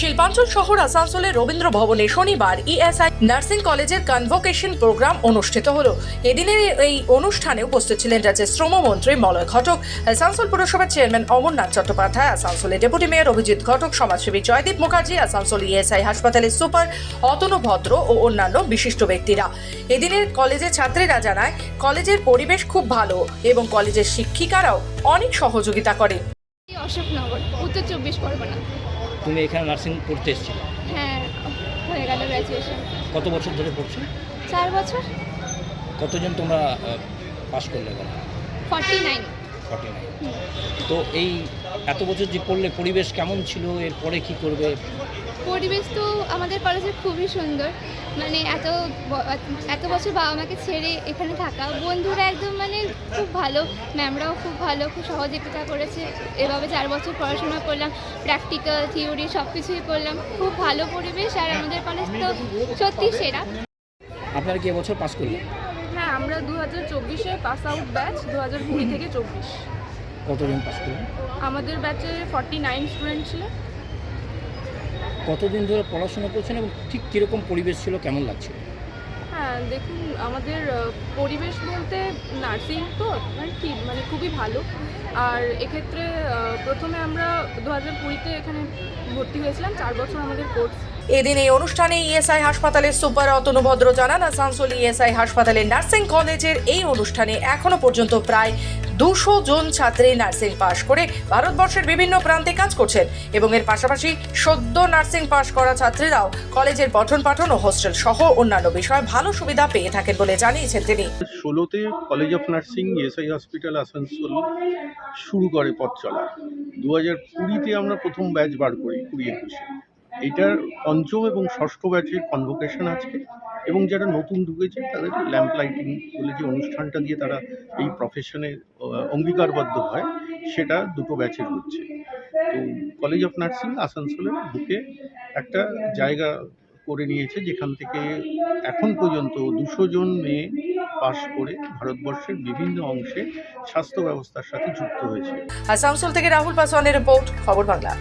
শিল্পাঞ্চল শহর আসানসোলের রবীন্দ্র ভবনে শনিবার ইএসআই নার্সিং কলেজের কনভোকেশন প্রোগ্রাম অনুষ্ঠিত হলো। এদিনের এই অনুষ্ঠানে উপস্থিত ছিলেন রাজ্যের শ্রমমন্ত্রী মলয় ঘটক, আসানসোল পুরসভার চেয়ারম্যান অমরনাথ চট্টোপাধ্যায়, আসানসোলের ডেপুটি মেয়র অভিজিৎ ঘটক, সমাজসেবী জয়দীপ মুখার্জি, আসানসোল ইএসআই হাসপাতালের সুপার অতনু ভদ্র ও অন্যান্য বিশিষ্ট ব্যক্তিরা। এদিনের কলেজের ছাত্রীরা জানায়, কলেজের পরিবেশ খুব ভালো এবং কলেজের শিক্ষিকারাও অনেক সহযোগিতা করে। অশোকনগর, উত্তর চব্বিশ পরগনা। তুমি এখানে নার্সিং পড়তে এসেছিলে? হ্যাঁ হয়ে গেল গ্র্যাজুয়েশন কত বছর ধরে পড়ছো? চার বছর। কতজন তোমরা পাস করলে এবার ফর্টি নাইন ফর্টি নাইন তো এই এত বছর যে পড়লে পরিবেশ কেমন ছিল? এরপরে কি করবে? পরিবেশ তো আমাদের কলেজে খুবই সুন্দর। মানে এত এত বছর বাবা মাকে ছেড়ে এখানে থাকা বন্ধুরা একদম মানে খুব ভালো ম্যামরাও খুব ভালো খুব সহযোগিতা করেছে। এভাবে চার বছর পড়াশোনা করলাম প্র্যাকটিক্যাল থিওরি সব কিছুই করলাম। খুব ভালো পরিবেশ আর আমাদের কলেজ তো সত্যি সেরা। আপনারা কি এবছর পাস করলে হ্যাঁ আমরা দু হাজার চব্বিশে পাস আউট ব্যাচ দু হাজার কুড়ি থেকে চব্বিশ। কতজন পাস করলেন? আমাদের ব্যাচে ফর্টি নাইন স্টুডেন্ট ছিল। কতদিন ধরে পড়াশোনা করছেন এবং ঠিক কীরকম পরিবেশ ছিল কেমন লাগছিল হ্যাঁ দেখুন আমাদের পরিবেশ বলতে নার্সিং তো মানে কি মানে খুবই ভালো। আর এক্ষেত্রে প্রথমে আমরা দু হাজার কুড়িতে এখানে ভর্তি হয়েছিলাম। চার বছর আমাদের কোর্স এদিন এই অনুষ্ঠানে ইএসআই হাসপাতালের সুপার অতনু ভদ্র জানান, আসানসোল ইএসআই হাসপাতালের নার্সিং কলেজের এই অনুষ্ঠানে এখনও পর্যন্ত প্রায় দুশো জন ছাত্রী নার্সিং পাশ করে ভারতবর্ষের বিভিন্ন প্রান্তে কাজ করছেন এবং এর পাশাপাশি সদ্য নার্সিং পাশ করা ছাত্রীরাও কলেজের পঠন পাঠন ও হোস্টেল সহ অন্যান্য বিষয়ে ভালো সুবিধা পেয়ে থাকেন বলে জানিয়েছেন তিনি। ষোলোতে college of nursing SI hospital Asansol শুরু করে পথ চলা। দু হাজার কুড়িতে আমরা প্রথম ব্যাচ বার করি কুড়ি একুশে। এটার পঞ্চম এবং ষষ্ঠ ব্যাচের কনভোকেশন আজকে এবং যারা নতুন ঢুকেছে, তাদের ল্যাম্প লাইটিং বলে যে অনুষ্ঠানটা দিয়ে তারা এই প্রফেশনে অঙ্গীকারবদ্ধ হয়, সেটা দুটো ব্যাচের হচ্ছে। তো কলেজ অফ নার্সিং আসানসোলের বুকে একটা জায়গা করে নিয়েছে, যেখান থেকে এখন পর্যন্ত দুশো জন মেয়ে পাশ করে ভারতবর্ষের বিভিন্ন অংশে স্বাস্থ্য ব্যবস্থার সাথে যুক্ত হয়েছে। আসানসোল থেকে রাহুল পাসওয়ানের রিপোর্ট, খবর বাংলা।